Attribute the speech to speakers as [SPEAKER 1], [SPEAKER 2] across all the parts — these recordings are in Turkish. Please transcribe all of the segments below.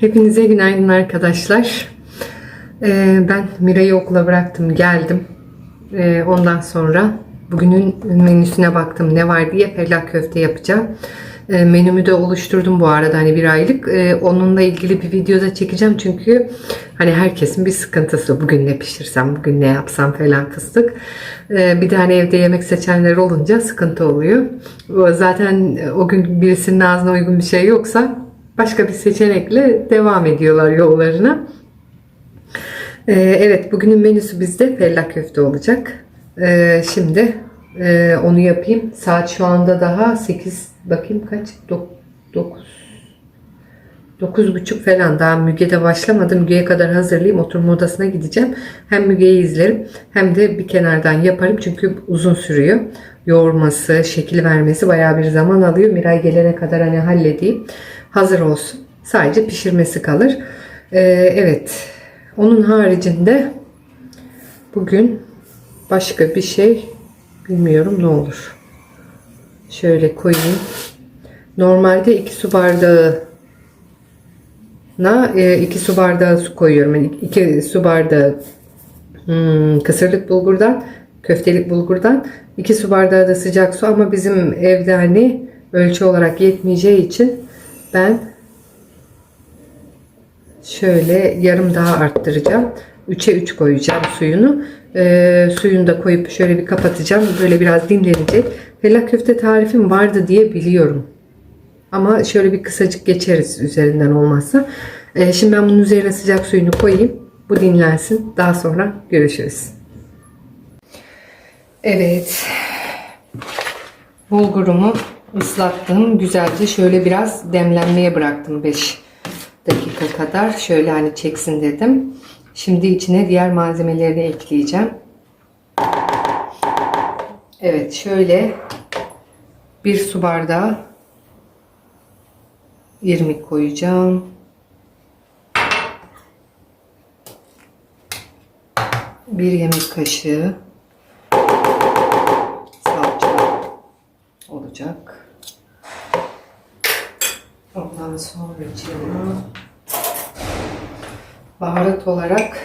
[SPEAKER 1] Hepinize günaydın arkadaşlar. Ee, ben Mira'yı okula bıraktım, geldim. Ee, ondan sonra bugünün menüsüne baktım ne var diye fellah köfte yapacağım. Ee, menümü de oluşturdum bu arada hani bir aylık. Onunla ilgili bir videoda çekeceğim çünkü hani herkesin bir sıkıntısı. Bugün ne pişirsem, bugün ne yapsam falan fıstık. Bir tane evde yemek seçenler olunca sıkıntı oluyor. Zaten o gün birisinin ağzına uygun bir şey yoksa başka bir seçenekle devam ediyorlar yollarına. Ee, evet bugünün menüsü bizde fellah köfte olacak. Ee, şimdi e, onu yapayım. Saat şu anda daha 8 bakayım kaç? 9 9.30 falan daha Müge'de başlamadı. Müge'ye kadar hazırlayayım. Oturma odasına gideceğim. Hem Müge'yi izlerim hem de bir kenardan yaparım. Çünkü uzun sürüyor. Yoğurması, şekil vermesi bayağı bir zaman alıyor. Miray gelene kadar hani halledeyim. Hazır olsun. Sadece pişirmesi kalır. Ee, evet. Onun haricinde bugün başka bir şey bilmiyorum ne olur. Şöyle koyayım. Normalde 2 su bardağı na 2 su bardağı su koyuyorum. Yani 2 su bardağı hmm, kısırlık bulgurdan, köftelik bulgurdan 2 su bardağı da sıcak su ama bizim evde hani ölçü olarak yetmeyeceği için ben şöyle yarım daha arttıracağım. 3'e 3 koyacağım suyunu. Ee, suyunu da koyup şöyle bir kapatacağım. Böyle biraz dinlenecek. Felak köfte tarifim vardı diye biliyorum. Ama şöyle bir kısacık geçeriz üzerinden olmazsa. Ee, şimdi ben bunun üzerine sıcak suyunu koyayım. Bu dinlensin. Daha sonra görüşürüz. Evet. Bulgurumu ıslattım. Güzelce şöyle biraz demlenmeye bıraktım 5 dakika kadar. Şöyle hani çeksin dedim. Şimdi içine diğer malzemelerini ekleyeceğim. Evet şöyle bir su bardağı irmik koyacağım. Bir yemek kaşığı salça olacak. Ondan sonra baharat olarak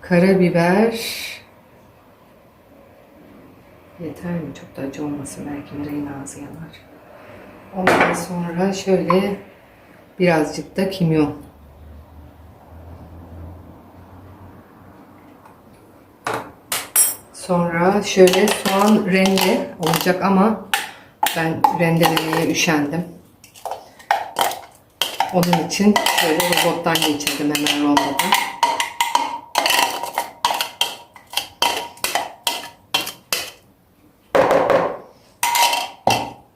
[SPEAKER 1] karabiber yeter mi? Çok da acı olmasın. Belki Miray'ın ağzı yanar. Ondan sonra şöyle birazcık da kimyon. Sonra şöyle soğan rende olacak ama ben rendelemeye üşendim. Onun için şöyle robottan geçirdim hemen rondodan.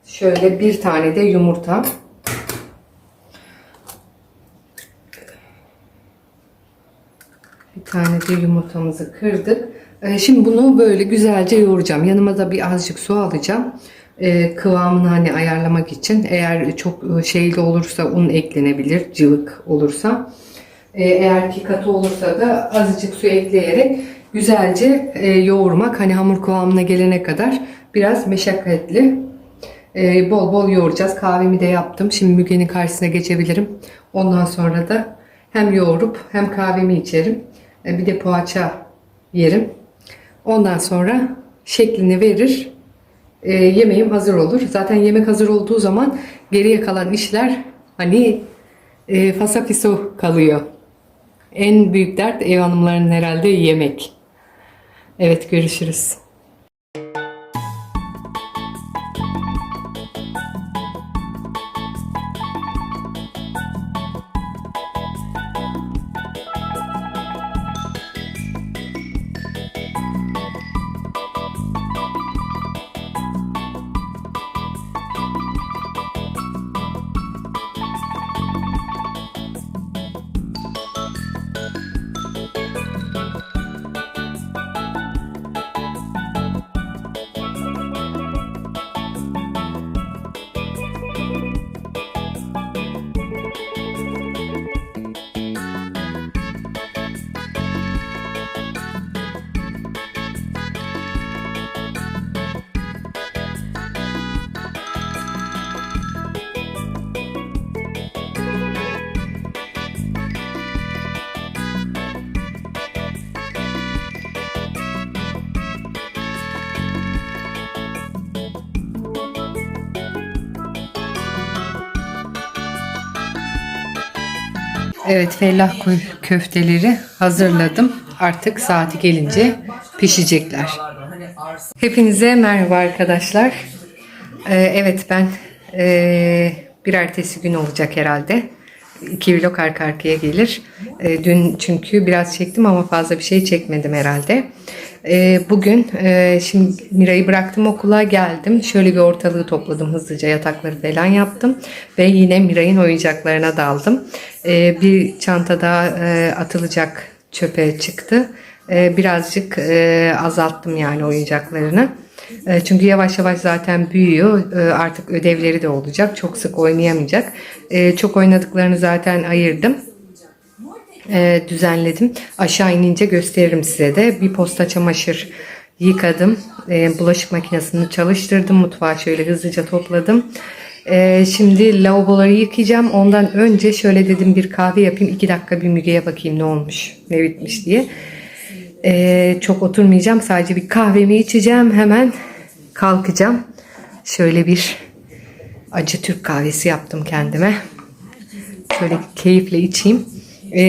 [SPEAKER 1] Şöyle bir tane de yumurta. Bir tane de yumurtamızı kırdık. Ee, Şimdi bunu böyle güzelce yoğuracağım. Yanıma da bir azıcık su alacağım. Ee, kıvamını hani ayarlamak için. Eğer çok şeyli olursa un eklenebilir. Cıvık olursa. Ee, Eğer ki katı olursa da azıcık su ekleyerek güzelce e, yoğurmak. Hani hamur kıvamına gelene kadar biraz meşakkatli. Ee, bol bol yoğuracağız. Kahvemi de yaptım. Şimdi Müge'nin karşısına geçebilirim. Ondan sonra da hem yoğurup hem kahvemi içerim. Ee, bir de poğaça yerim. Ondan sonra şeklini verir. Ee, yemeğim hazır olur. Zaten yemek hazır olduğu zaman geriye kalan işler hani e, fasafiso kalıyor. En büyük dert ev hanımlarının herhalde yemek. Evet görüşürüz. Evet fellah köfteleri hazırladım. Artık saati gelince pişecekler. Hepinize merhaba arkadaşlar. Ee, evet ben ee, bir ertesi gün olacak herhalde. İki vlog arka arkaya gelir. Ee, dün çünkü biraz çektim ama fazla bir şey çekmedim herhalde. Ee, bugün ee, şimdi Mira'yı bıraktım okula geldim. Şöyle bir ortalığı topladım hızlıca yatakları falan yaptım. Ve yine Mira'nın oyuncaklarına daldım. Ee, bir çanta daha ee, atılacak çöpe çıktı. Ee, birazcık ee, azalttım yani oyuncaklarını. E, Çünkü yavaş yavaş zaten büyüyor. E, Artık ödevleri de olacak. Çok sık oynayamayacak. E, Çok oynadıklarını zaten ayırdım. E, Düzenledim. Aşağı inince gösteririm size de. Bir posta çamaşır yıkadım. E, Bulaşık makinesini çalıştırdım. Mutfağı şöyle hızlıca topladım. E, Şimdi lavaboları yıkayacağım. Ondan önce şöyle dedim bir kahve yapayım. iki dakika bir Müge'ye bakayım ne olmuş, ne bitmiş diye. Ee, çok oturmayacağım. Sadece bir kahvemi içeceğim. Hemen kalkacağım. Şöyle bir acı Türk kahvesi yaptım kendime. Şöyle keyifle içeyim. Ee,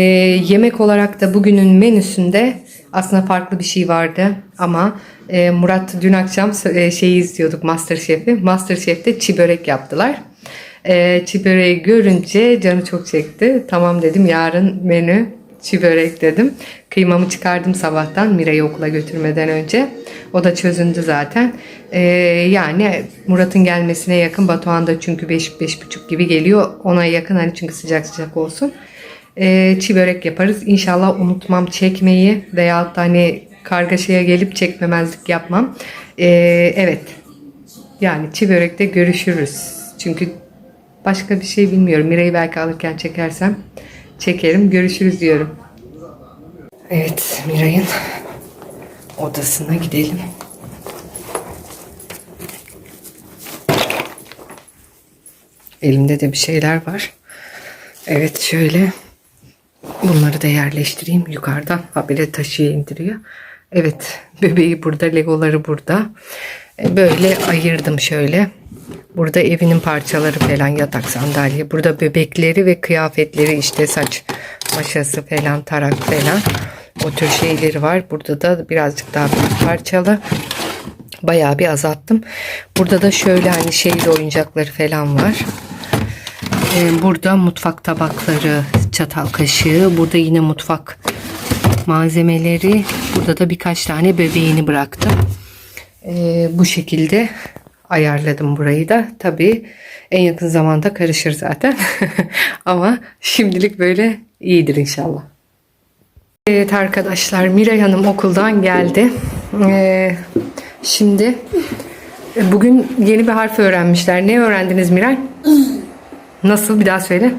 [SPEAKER 1] yemek olarak da bugünün menüsünde aslında farklı bir şey vardı ama e, Murat dün akşam e, şeyi izliyorduk Masterchef'i. Masterchef'te çi börek yaptılar. E, çi böreği görünce canı çok çekti. Tamam dedim yarın menü çi börek dedim. Kıymamı çıkardım sabahtan Mira'yı okula götürmeden önce. O da çözündü zaten. Ee, yani Murat'ın gelmesine yakın Batuhan da çünkü 5-5.30 gibi geliyor. Ona yakın hani çünkü sıcak sıcak olsun. Ee, çi börek yaparız. İnşallah unutmam çekmeyi veyahut da hani kargaşaya gelip çekmemezlik yapmam. Ee, evet. Yani çi börekte görüşürüz. Çünkü başka bir şey bilmiyorum. Mira'yı belki alırken çekersem çekerim. Görüşürüz diyorum. Evet Miray'ın odasına gidelim. Elimde de bir şeyler var. Evet şöyle bunları da yerleştireyim yukarıdan. Habire taşıya indiriyor. Evet bebeği burada legoları burada. E, Böyle ayırdım şöyle. Burada evinin parçaları falan yatak sandalye. Burada bebekleri ve kıyafetleri işte saç maşası falan tarak falan. O tür şeyleri var. Burada da birazcık daha büyük parçalı. Bayağı bir azalttım. Burada da şöyle hani şeyli oyuncakları falan var. Ee, burada mutfak tabakları, çatal kaşığı. Burada yine mutfak malzemeleri. Burada da birkaç tane bebeğini bıraktım. Ee, bu şekilde ayarladım burayı da. Tabii en yakın zamanda karışır zaten. Ama şimdilik böyle iyidir inşallah. Evet arkadaşlar Miray Hanım okuldan geldi. Ee, şimdi e, bugün yeni bir harf öğrenmişler. Ne öğrendiniz Miray? Nasıl bir daha söyle.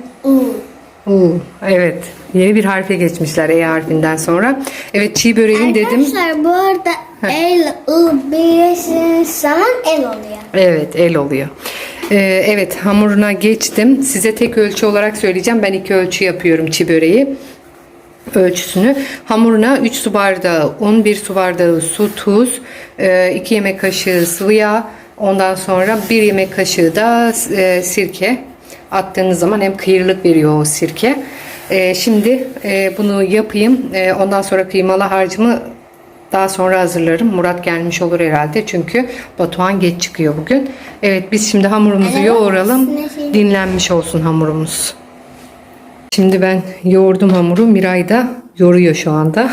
[SPEAKER 1] U. Evet. Yeni bir harfe geçmişler E harfinden sonra. Evet çiğ böreğin dedim.
[SPEAKER 2] Arkadaşlar bu arada el, ı birleştiğiniz zaman el oluyor.
[SPEAKER 1] Evet el oluyor. Ee, evet hamuruna geçtim. Size tek ölçü olarak söyleyeceğim. Ben iki ölçü yapıyorum çi böreği. Ölçüsünü. Hamuruna 3 su bardağı un, 1 su bardağı su, tuz, 2 yemek kaşığı sıvı yağ, ondan sonra 1 yemek kaşığı da e, sirke attığınız zaman hem kıyırlık veriyor o sirke. E, şimdi e, bunu yapayım. E, ondan sonra kıymalı harcımı daha sonra hazırlarım. Murat gelmiş olur herhalde. Çünkü Batuhan geç çıkıyor bugün. Evet biz şimdi hamurumuzu yoğuralım. Dinlenmiş olsun hamurumuz. Şimdi ben yoğurdum hamuru. Miray da yoruyor şu anda.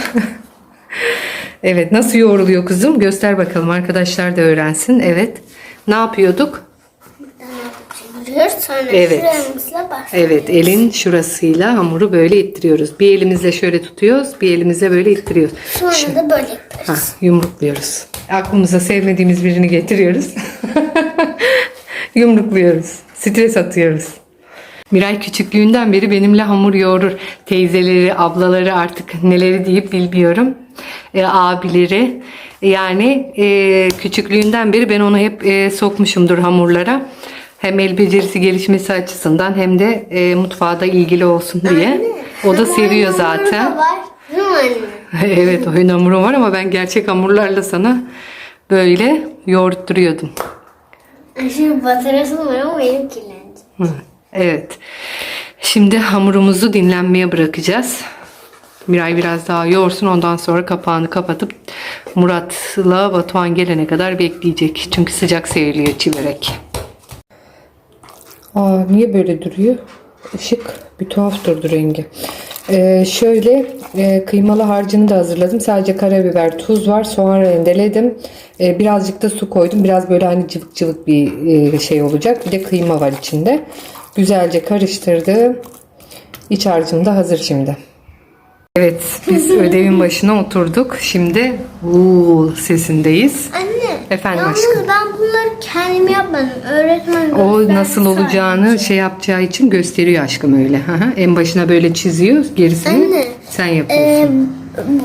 [SPEAKER 1] evet nasıl yoğruluyor kızım? Göster bakalım arkadaşlar da öğrensin. Evet. Ne yapıyorduk?
[SPEAKER 2] Çeviriyoruz sonra
[SPEAKER 1] Evet.
[SPEAKER 2] şuramızla bas.
[SPEAKER 1] Evet elin şurasıyla hamuru böyle ittiriyoruz. Bir elimizle şöyle tutuyoruz. Bir elimizle böyle ittiriyoruz.
[SPEAKER 2] Sonra da böyle yapıyoruz.
[SPEAKER 1] Ha, yumrukluyoruz. Aklımıza sevmediğimiz birini getiriyoruz. yumrukluyoruz. Stres atıyoruz. Miray küçüklüğünden beri benimle hamur yoğurur. Teyzeleri, ablaları artık neleri deyip bilmiyorum. E, abileri. Yani e, küçüklüğünden beri ben onu hep e, sokmuşumdur hamurlara. Hem el becerisi gelişmesi açısından hem de e, mutfağa ilgili olsun diye. O da seviyor zaten.
[SPEAKER 2] da var. Değil mi anne?
[SPEAKER 1] evet oyun hamuru var ama ben gerçek hamurlarla sana böyle yoğurtturuyordum.
[SPEAKER 2] Şimdi batırasım var ama elim kirlendi.
[SPEAKER 1] Evet. Şimdi hamurumuzu dinlenmeye bırakacağız. Miray biraz daha yoğursun ondan sonra kapağını kapatıp Murat'la Batuhan gelene kadar bekleyecek. Çünkü sıcak seyriliyor çiverek. Aa, niye böyle duruyor? Işık bir tuhaf durdu rengi. Ee, şöyle e, kıymalı harcını da hazırladım. Sadece karabiber, tuz var. Soğan rendeledim. Ee, birazcık da su koydum. Biraz böyle hani cıvık cıvık bir e, şey olacak. Bir de kıyma var içinde. Güzelce karıştırdım. İç harcım da hazır şimdi. Evet biz ödevin başına oturduk. Şimdi uuu sesindeyiz.
[SPEAKER 2] Anne.
[SPEAKER 1] Efendim
[SPEAKER 2] yalnız
[SPEAKER 1] aşkım.
[SPEAKER 2] ben bunları kendim yapmadım. Öğretmen
[SPEAKER 1] O nasıl olacağını şey yapacağı için gösteriyor aşkım öyle. Hı hı. en başına böyle çiziyor, gerisini
[SPEAKER 2] Anne,
[SPEAKER 1] sen
[SPEAKER 2] Ee,
[SPEAKER 1] yapıyorsun.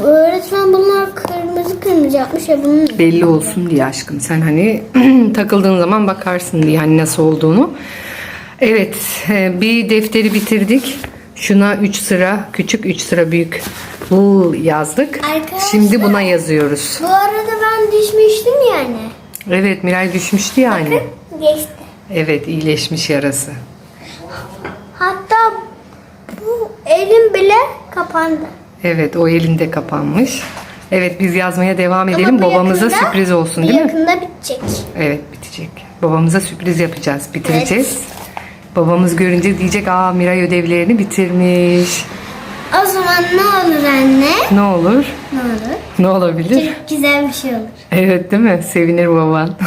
[SPEAKER 2] öğretmen bunlar kırmızı kırmızı yapmış ya bunun.
[SPEAKER 1] Belli olsun diye aşkım. Sen hani takıldığın zaman bakarsın diye hani nasıl olduğunu. Evet, e, bir defteri bitirdik. Şuna 3 sıra küçük, 3 sıra büyük bu yazdık.
[SPEAKER 2] Arkadaşlar-
[SPEAKER 1] Şimdi buna yazıyoruz.
[SPEAKER 2] Bu arada ben düşmüştüm yani.
[SPEAKER 1] Evet, Miray düşmüştü yani.
[SPEAKER 2] Geçti.
[SPEAKER 1] Evet, iyileşmiş yarası.
[SPEAKER 2] Hatta bu elim bile kapandı.
[SPEAKER 1] Evet, o elinde kapanmış. Evet, biz yazmaya devam
[SPEAKER 2] Ama
[SPEAKER 1] edelim. Babamıza
[SPEAKER 2] yakında-
[SPEAKER 1] sürpriz olsun değil mi?
[SPEAKER 2] Yakında bitecek.
[SPEAKER 1] Evet bitecek. Babamıza sürpriz yapacağız. Bitireceğiz. Babamız görünce diyecek aa Miray ödevlerini bitirmiş.
[SPEAKER 2] O zaman ne olur anne?
[SPEAKER 1] Ne olur?
[SPEAKER 2] Ne olur?
[SPEAKER 1] Ne olabilir?
[SPEAKER 2] Çok güzel bir şey olur.
[SPEAKER 1] Evet değil mi? Sevinir baban.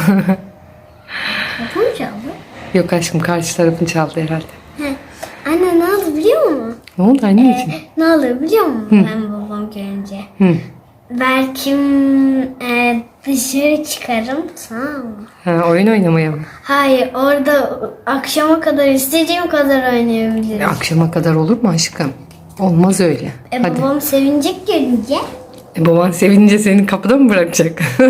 [SPEAKER 2] Kapı mı çaldı?
[SPEAKER 1] Yok aşkım karşı tarafın çaldı herhalde.
[SPEAKER 2] He. Anne ne oldu biliyor musun?
[SPEAKER 1] Ne oldu anneciğim?
[SPEAKER 2] Ne olur biliyor musun ben babam görünce?
[SPEAKER 1] Hı.
[SPEAKER 2] Belki e, dışarı çıkarım tamam mı?
[SPEAKER 1] Ha, oyun oynamaya mı?
[SPEAKER 2] Hayır orada akşama kadar istediğim kadar oynayabilirim.
[SPEAKER 1] E, akşama kadar olur mu aşkım? Olmaz öyle.
[SPEAKER 2] E,
[SPEAKER 1] Hadi.
[SPEAKER 2] babam sevinecek görünce.
[SPEAKER 1] E, baban sevinince seni kapıda mı bırakacak?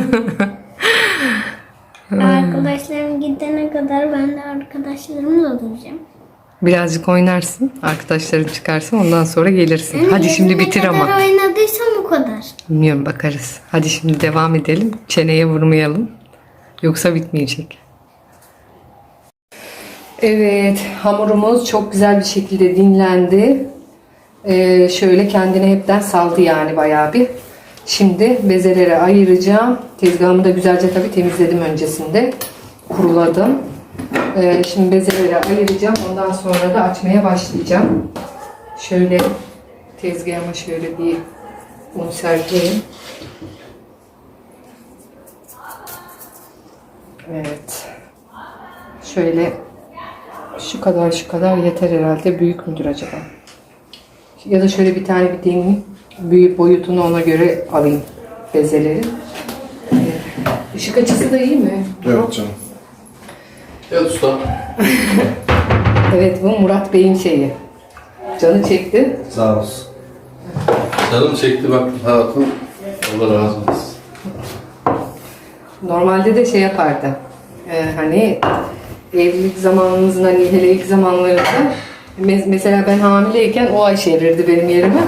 [SPEAKER 2] Arkadaşlarım gidene kadar ben de arkadaşlarımla olacağım.
[SPEAKER 1] Birazcık oynarsın. Arkadaşların çıkarsın ondan sonra gelirsin. Hadi şimdi
[SPEAKER 2] Ne
[SPEAKER 1] bitir
[SPEAKER 2] kadar
[SPEAKER 1] ama.
[SPEAKER 2] oynadıysam o kadar.
[SPEAKER 1] Bilmiyorum bakarız. Hadi şimdi devam edelim. Çeneye vurmayalım. Yoksa bitmeyecek. Evet hamurumuz çok güzel bir şekilde dinlendi. Ee, şöyle kendine hepten saldı yani bayağı bir. Şimdi bezelere ayıracağım. Tezgahımı da güzelce tabii temizledim öncesinde. Kuruladım. Ee, şimdi bezelere ayıracağım. Ondan sonra da açmaya başlayacağım. Şöyle tezgahıma şöyle bir un serpeyim. Evet. Şöyle şu kadar şu kadar yeter herhalde. Büyük müdür acaba? Ya da şöyle bir tane bir deneyeyim. Büyük boyutunu ona göre alayım bezeleri. Işık açısı da iyi mi?
[SPEAKER 3] Evet canım. Evet usta.
[SPEAKER 1] Evet bu Murat Bey'in şeyi. Canı çekti.
[SPEAKER 3] Sağ olsun. Canım çekti bak hayatım. Allah razı olsun.
[SPEAKER 1] Normalde de şey yapardı. Ee, hani evlilik zamanımızın hani hele ilk zamanlarında mesela ben hamileyken o ay çevirdi benim yerime.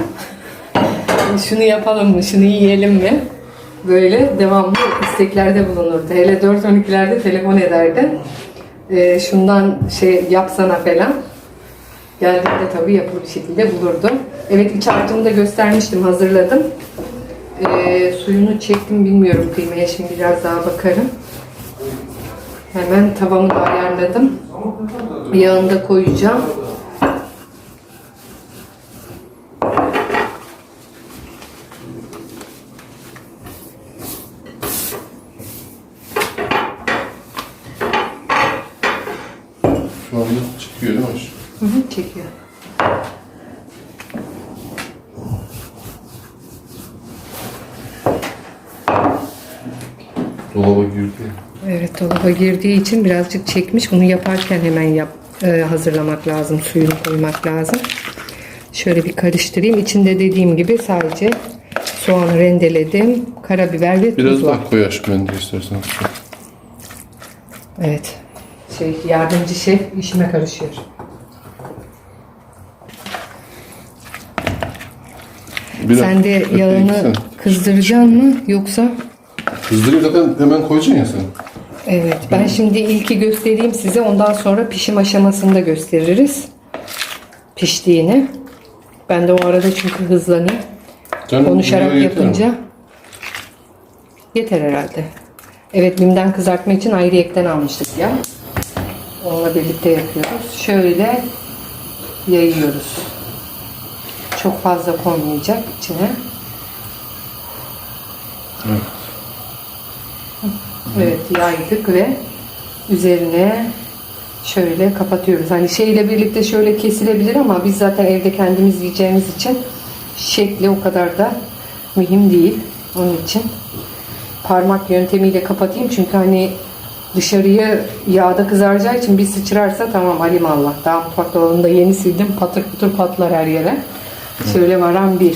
[SPEAKER 1] şunu yapalım mı, şunu yiyelim mi? Böyle devamlı isteklerde bulunurdu. Hele 4-12'lerde telefon ederdi. Ee, şundan şey yapsana falan. Geldiğinde tabii yapılı bir şekilde bulurdu. Evet iç harcımı da göstermiştim, hazırladım. Ee, suyunu çektim bilmiyorum kıymaya şimdi biraz daha bakarım. Hemen tavamı ayarladım. Yağını da koyacağım.
[SPEAKER 3] Şu anda çıkıyor değil mi? aşkım?
[SPEAKER 1] Hı hı, çekiyor.
[SPEAKER 3] Dolaba girdi.
[SPEAKER 1] Evet dolaba girdiği için birazcık çekmiş. Bunu yaparken hemen yap, e, hazırlamak lazım. Suyunu koymak lazım. Şöyle bir karıştırayım. İçinde dediğim gibi sadece soğanı rendeledim. Karabiber ve
[SPEAKER 3] Biraz
[SPEAKER 1] tuz var.
[SPEAKER 3] daha koy aşkım ben de istersen.
[SPEAKER 1] Evet. Şey yardımcı şef işime karışıyor.
[SPEAKER 3] Biraz
[SPEAKER 1] Sen de
[SPEAKER 3] ekle
[SPEAKER 1] yağını
[SPEAKER 3] gitsene.
[SPEAKER 1] kızdıracaksın mı yoksa?
[SPEAKER 3] Kızdırayım zaten hemen koyacaksın ya sen.
[SPEAKER 1] Evet. Ben şimdi ilki göstereyim size. Ondan sonra pişim aşamasını da gösteririz. piştiğini. Ben de o arada çünkü hızlanayım.
[SPEAKER 3] Canım,
[SPEAKER 1] Konuşarak
[SPEAKER 3] video yeter mi?
[SPEAKER 1] yapınca yeter herhalde. Evet limden kızartma için ayrıyetten almıştık ya. Onunla birlikte yapıyoruz. Şöyle yayıyoruz. Çok fazla konmayacak içine.
[SPEAKER 3] Evet.
[SPEAKER 1] Evet yaydık ve üzerine şöyle kapatıyoruz. Hani şeyle birlikte şöyle kesilebilir ama biz zaten evde kendimiz yiyeceğimiz için şekli o kadar da mühim değil. Onun için parmak yöntemiyle kapatayım çünkü hani dışarıyı yağda kızaracağı için bir sıçrarsa tamam alim Allah. Daha mutfak dolabında yeni sildim patır patır patlar her yere. Şöyle varan bir.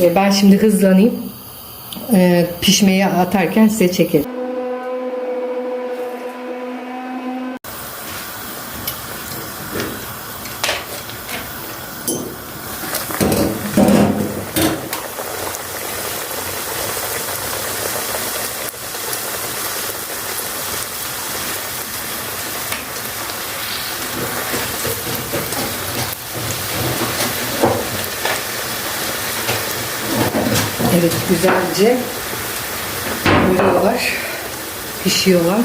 [SPEAKER 1] E, ben şimdi hızlanayım. E, pişmeye atarken size çekelim. Evet güzelce vuruyorlar. Pişiyorlar.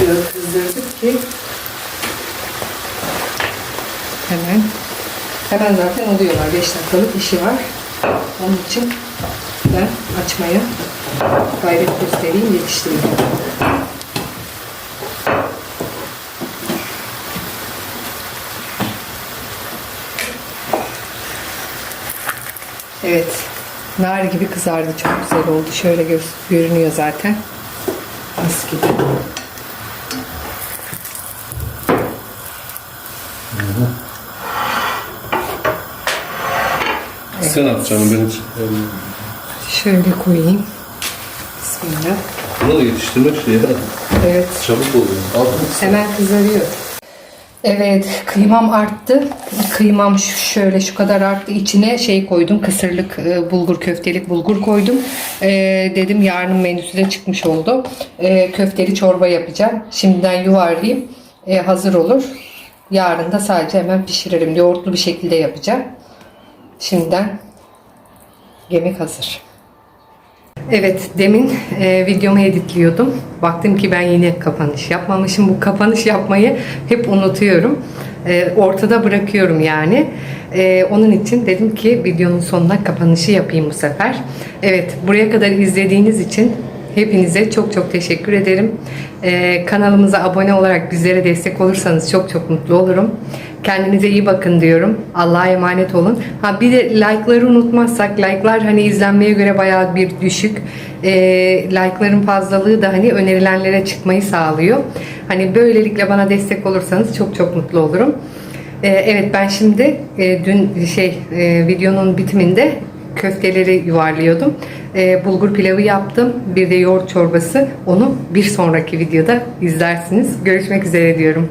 [SPEAKER 1] Biraz kızdırdık ki hemen hemen zaten oluyorlar. 5 dakikalık işi var. Onun için ben açmaya gayret göstereyim, yetiştireyim. Evet. Nar gibi kızardı. Çok güzel oldu. Şöyle gö- görünüyor zaten. Mis gibi.
[SPEAKER 3] Sen at canım ben hiç.
[SPEAKER 1] Şöyle koyayım. Bismillah.
[SPEAKER 3] Bunu da yetiştirmek şey ya.
[SPEAKER 1] Evet.
[SPEAKER 3] Çabuk oluyor. Altın
[SPEAKER 1] Hemen kızarıyor. Evet, kıymam arttı. Kıymam şöyle şu kadar arttı. İçine şey koydum, kısırlık e, bulgur, köftelik bulgur koydum. E, dedim yarının menüsü de çıkmış oldu. E, köfteli çorba yapacağım. Şimdiden yuvarlayayım. E, hazır olur. Yarın da sadece hemen pişiririm. Yoğurtlu bir şekilde yapacağım. Şimdiden yemek hazır. Evet, demin e, videomu editliyordum. Baktım ki ben yine kapanış yapmamışım. Bu kapanış yapmayı hep unutuyorum. E, ortada bırakıyorum yani. E, onun için dedim ki videonun sonuna kapanışı yapayım bu sefer. Evet, buraya kadar izlediğiniz için hepinize çok çok teşekkür ederim. E, kanalımıza abone olarak bizlere destek olursanız çok çok mutlu olurum. Kendinize iyi bakın diyorum. Allah'a emanet olun. Ha bir de like'ları unutmazsak like'lar hani izlenmeye göre bayağı bir düşük. Ee, like'ların fazlalığı da hani önerilenlere çıkmayı sağlıyor. Hani böylelikle bana destek olursanız çok çok mutlu olurum. Ee, evet ben şimdi e, dün şey e, videonun bitiminde köfteleri yuvarlıyordum. Ee, bulgur pilavı yaptım. Bir de yoğurt çorbası. Onu bir sonraki videoda izlersiniz. Görüşmek üzere diyorum.